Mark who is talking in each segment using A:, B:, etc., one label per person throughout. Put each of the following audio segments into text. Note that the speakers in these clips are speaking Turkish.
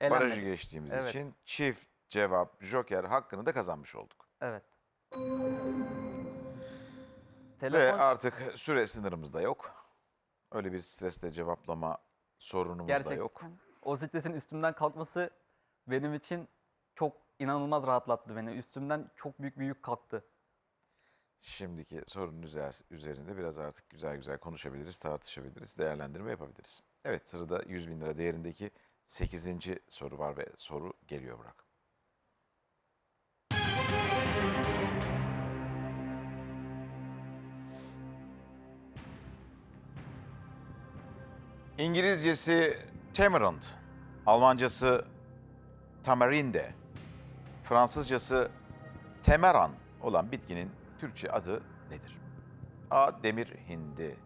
A: Elenmedik.
B: Barajı geçtiğimiz
A: Evet.
B: için çift cevap joker hakkını da kazanmış olduk.
A: Evet.
B: Ve
A: Telefon
B: artık süre sınırımız da yok. Öyle bir stresle cevaplama sorunumuz da
A: gerçekten
B: yok.
A: o stresin üstümden kalkması benim için çok inanılmaz rahatlattı beni. Üstümden çok büyük bir yük kalktı.
B: Şimdiki sorunun üzer- üzerinde biraz artık güzel güzel konuşabiliriz, tartışabiliriz, değerlendirme yapabiliriz. Evet sırada 100 bin lira değerindeki 8. soru var ve soru geliyor Burak. İngilizcesi Tamarand, Almancası Tamarinde, Fransızcası Temeran olan bitkinin Türkçe adı nedir? A. Demir hindi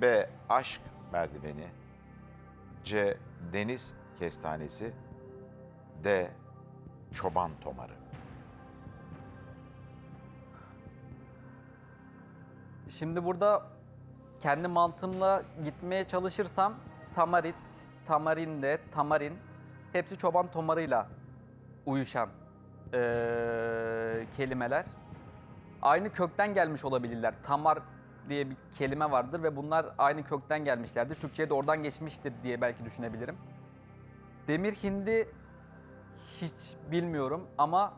B: B. Aşk merdiveni C. Deniz kestanesi D. Çoban tomarı
A: Şimdi burada kendi mantığımla gitmeye çalışırsam tamarit, tamarinde, tamarin hepsi çoban tomarıyla uyuşan eee, kelimeler. Aynı kökten gelmiş olabilirler. Tamar diye bir kelime vardır ve bunlar aynı kökten gelmişlerdir. Türkçe'ye de oradan geçmiştir diye belki düşünebilirim. Demir hindi hiç bilmiyorum ama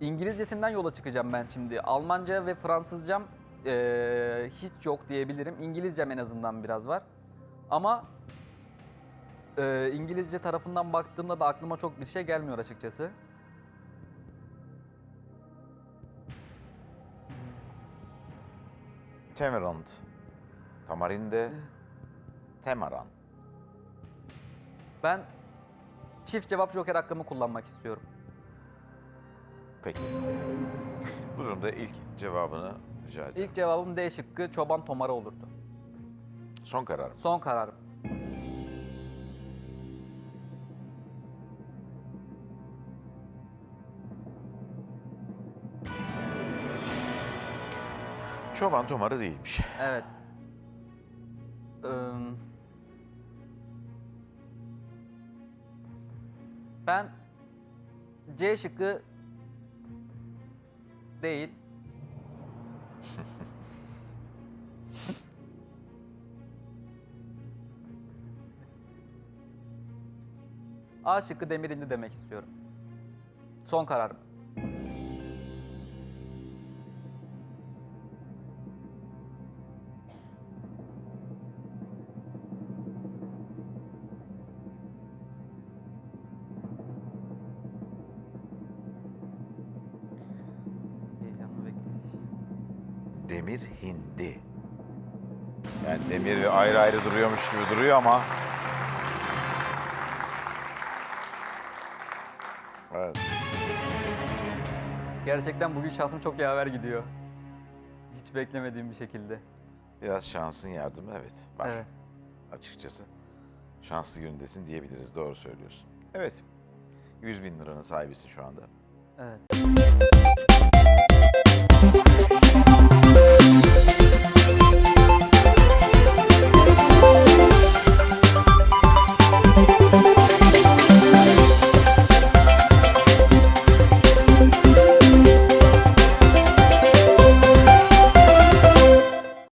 A: İngilizcesinden yola çıkacağım ben şimdi. Almanca ve Fransızcam eee, hiç yok diyebilirim. İngilizcem en azından biraz var. Ama eee, İngilizce tarafından baktığımda da aklıma çok bir şey gelmiyor açıkçası.
B: Temerant Tamarinde Temaran
A: Ben çift cevap joker hakkımı kullanmak istiyorum.
B: Peki. Bu durumda ilk cevabını rica ediyorum.
A: İlk cevabım D şıkkı çoban tomarı olurdu.
B: Son kararım.
A: Son kararım.
B: Çoban tomarı değilmiş.
A: Evet. Eee, ben C şıkkı değil. A şıkkı demirindi demek istiyorum. Son kararım.
B: Demir hindi. Yani demir ve ayrı ayrı duruyormuş gibi duruyor ama. Evet.
A: Gerçekten bugün şansım çok yaver gidiyor. Hiç beklemediğim bir şekilde.
B: Biraz şansın yardımı evet var
A: Evet.
B: açıkçası. Şanslı günündesin diyebiliriz doğru söylüyorsun. Evet 100 bin liranın sahibisin şu anda.
A: Evet.